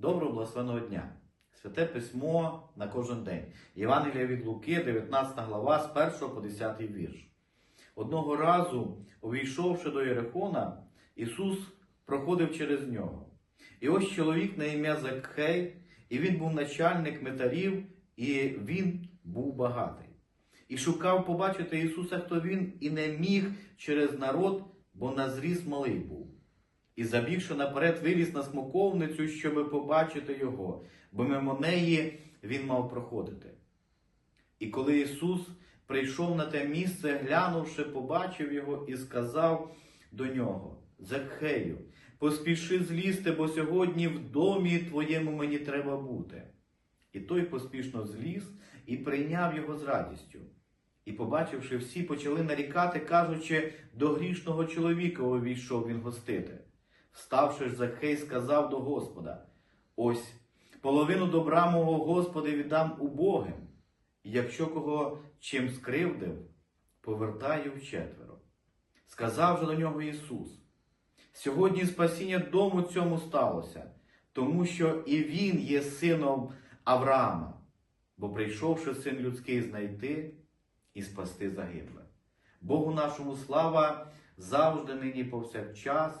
Доброго благословеного дня! Святе письмо на кожен день. Євангелія від Луки, 19 глава, з 1 по 10 вірш. Одного разу, увійшовши до Єрихона, Ісус проходив через нього. І ось чоловік на ім'я Закхей, і він був начальник метарів, і він був багатий. І шукав побачити Ісуса, хто він, і не міг через народ, бо на зріст малий був. І забігши наперед, виліз на смоковницю, щоби побачити його, бо мимо неї він мав проходити. І коли Ісус прийшов на те місце, глянувши, побачив його і сказав до нього: Закхею, поспіши злізти, бо сьогодні в домі твоєму мені треба бути. І той поспішно зліз і прийняв його з радістю. І, побачивши всі, почали нарікати, кажучи, до грішного чоловіка увійшов він гостити. Вставши ж Закхей, сказав до Господа: Ось половину добра мого Господи віддам убогим, і якщо кого чим скривдив, повертаю вчетверо. Сказав же до нього Ісус: Сьогодні спасіння дому цьому сталося, тому що і він є сином Авраама, бо прийшовши син людський знайти і спасти загибле. Богу нашому слава завжди нині повсякчас